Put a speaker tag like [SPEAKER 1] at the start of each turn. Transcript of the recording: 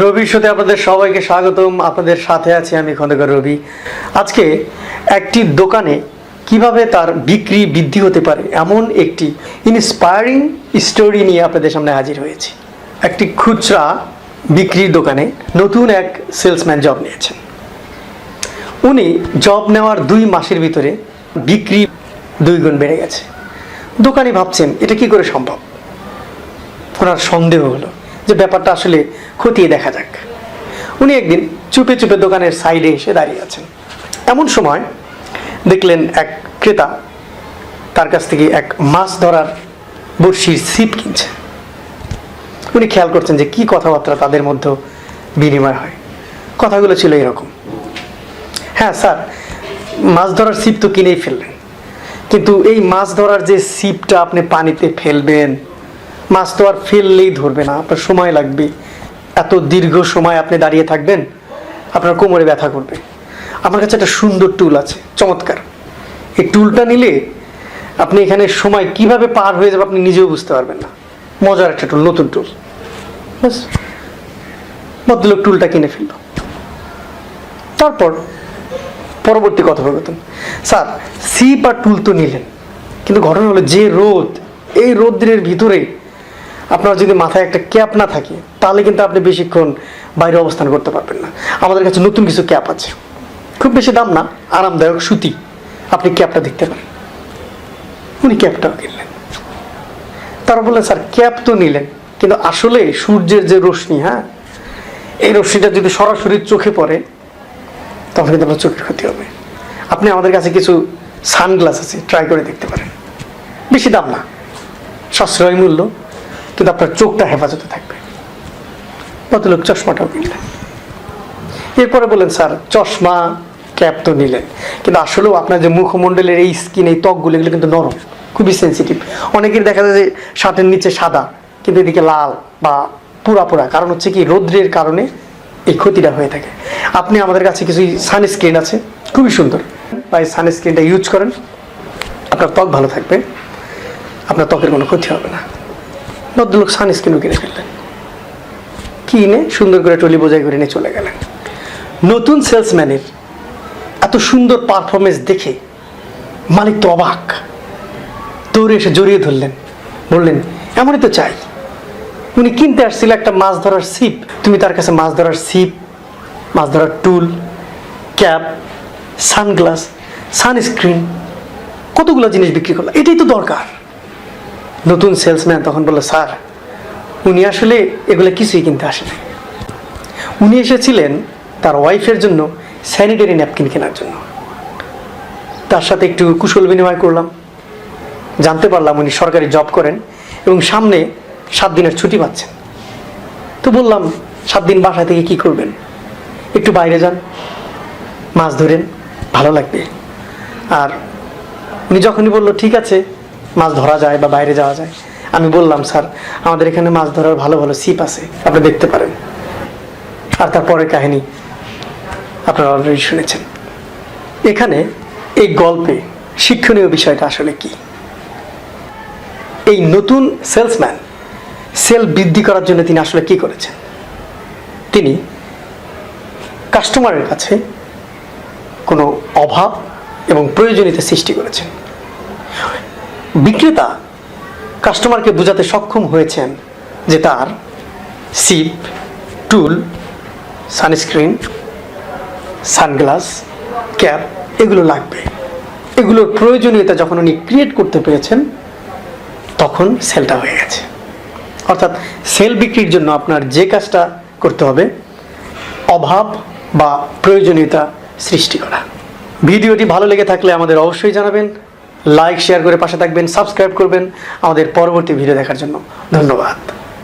[SPEAKER 1] রবির সাথে আপনাদের সবাইকে স্বাগতম। আপনাদের সাথে আছি আমি খন্দকার রবি। আজকে একটি দোকানে কীভাবে তার বিক্রি বৃদ্ধি হতে পারে এমন একটি ইন্সপায়ারিং স্টোরি নিয়ে আপনাদের সামনে হাজির হয়েছি। একটি খুচরা বিক্রির দোকানে নতুন এক সেলসম্যান জব নিয়েছেন। উনি জব নেওয়ার দুই মাসের ভিতরে বিক্রি দুই গুণ বেড়ে গেছে। দোকানি ভাবছেন, এটা কি করে সম্ভব? ওনার সন্দেহ হলো। যে ব্যাপারটা আসলে খতিয়ে দেখা যাক। উনি একদিন চুপে চুপে দোকানের সাইডে এসে দাঁড়িয়ে আছেন। এমন সময় দেখলেন এক ক্রেতা তার কাছ থেকে এক মাছ ধরার বড়শির ছিপ কিনছে। উনি খেয়াল করছেন যে কি কথাবার্তা তাদের মধ্যে বিনিময় হয়। কথাগুলো ছিল এরকম। হ্যাঁ স্যার, মাছ ধরার ছিপ তো কিনেই ফেললেন। কিন্তু এই মাছ ধরার যে ছিপটা আপনি পানিতে ফেলবেন মাছ তো আর ফেললেই ধরবে না। আপনার সময় লাগবে। এত দীর্ঘ সময় আপনি দাঁড়িয়ে থাকবেন, আপনার কোমরে ব্যথা করবে। আমার কাছে একটা সুন্দর টুল আছে, চমৎকার। এই টুলটা নিলে আপনি এখানে সময় কীভাবে পার হয়ে যাবে আপনি নিজেও বুঝতে পারবেন না। মজার একটা টুল, নতুন টুল। ব্যাস। টুলটা কিনে ফেলল। তারপর পরবর্তী কথা কথোপকথন স্যার সিপ আর টুল তো নিলেন, কিন্তু ঘটনা হলো যে রোদ, এই রোদ্রের ভিতরে আপনার যদি মাথায় একটা ক্যাপ না থাকে, তাহলে কিন্তু আপনি বেশিক্ষণ বাইরে অবস্থান করতে পারবেন না। আমাদের কাছে নতুন কিছু ক্যাপ আছে। খুব বেশি দাম না, আরামদায়ক সুতি। আপনি ক্যাপটা দেখতে পারেন। উনি ক্যাপটাও কিনলেন। তারা বললেন, স্যার, ক্যাপ তো নিলেন, কিন্তু আসলে সূর্যের যে রশ্মি হ্যাঁ এই রশ্মিটা যদি সরাসরি চোখে পড়ে, তখন কিন্তু আপনার চোখের ক্ষতি হবে। আপনি আমাদের কাছে কিছু সানগ্লাস আছে ট্রাই করে দেখতে পারেন। বেশি দাম না। সাশ্রয় মূল্য কিন্তু আপনার চোখটা হেফাজতে থাকবে। ভদ্রলোক চশমাটাও কিনলেন। এরপরে বললেন, স্যার, চশমা, ক্যাপ তো নিলেন। কিন্তু আসলেও আপনার যে মুখমণ্ডলের এই স্কিন এই ত্বকগুলো, এগুলো কিন্তু নরম, খুবই সেন্সিটিভ অনেকের দেখা যায় যে শার্টের নিচে সাদা, কিন্তু এদিকে লাল বা পুরা পুরা। কারণ হচ্ছে কি, রৌদ্রের কারণে এই ক্ষতিটা হয়ে থাকে। আপনি আমাদের কাছে কিছু সানস্ক্রিন আছে, খুবই সুন্দর। বা এই সানস্ক্রিনটা ইউজ করেন। আপনার ত্বক ভালো থাকবে। আপনার ত্বকের কোনো ক্ষতি হবে না। ভদ্রলোক সানস্ক্রিনও কিনে ফেললেন। কিনে সুন্দর করে টলি বোঝাই করে নিয়ে চলে গেলেন। নতুন সেলসম্যানের এত সুন্দর পারফরমেন্স দেখে মালিক তো অবাক। দৌড়ে এসে জড়িয়ে ধরলেন। বললেন, এমনই তো চাই। উনি কিনতে আসছিল একটা মাছ ধরার ছিপ। তুমি তার কাছে মাছ ধরার ছিপ, মাছ ধরার টুল, ক্যাপ, সানগ্লাস, সানস্ক্রিন, কতগুলো জিনিস বিক্রি করল? এটাই তো দরকার। নতুন সেলসম্যান তখন বলল, স্যার, উনি আসলে এগুলো কিছুই কিনতে আসেনি। উনি এসেছিলেন তার ওয়াইফের জন্য স্যানিটারি ন্যাপকিন কেনার জন্য। তার সাথে একটু কুশল বিনিময় করলাম। জানতে পারলাম উনি সরকারি জব করেন এবং সামনে সাত দিনের ছুটি পাচ্ছেন। তো বললাম, সাত দিন বাসা থেকে কি করবেন? একটু বাইরে যান, মাছ ধরেন, ভালো লাগবে। আর উনি যখনই বলল, ঠিক আছে। মাছ ধরা যায় বা বাইরে যাওয়া যায়। আমি বললাম, স্যার, আমাদের এখানে মাছ ধরার ভালো ভালো সিপ আছে, আপনি দেখতে পারেন। আর তারপরের কাহিনী আপনারা অলরেডি শুনেছেন। এখানে এই গল্পে শিক্ষণীয় বিষয়টা আসলে কি? এই নতুন সেলসম্যান সেল বৃদ্ধি করার জন্য তিনি আসলে কি করেছেন? তিনি কাস্টমারের কাছে কোনো অভাব এবং প্রয়োজনীয়তা সৃষ্টি করেছেন। বিক্রেতা কাস্টমারকে বোঝাতে সক্ষম হয়েছেন যে তার সিপ, টুল, সানস্ক্রিন, সানগ্লাস, ক্যাপ এগুলো লাগবে। এগুলোর প্রয়োজনীয়তা যখন উনি ক্রিয়েট করতে পেরেছেন, তখন সেলটা হয়ে গেছে। অর্থাৎ সেল বিক্রির জন্য আপনার যে কাজটা করতে হবে, অভাব বা প্রয়োজনীয়তা সৃষ্টি করা। ভিডিওটি ভালো লেগে থাকলে আমাদের অবশ্যই জানাবেন। লাইক শেয়ার করে পাশে থাকবেন সাবস্ক্রাইব করবেন আমাদের পরবর্তী ভিডিও দেখার জন্য। ধন্যবাদ।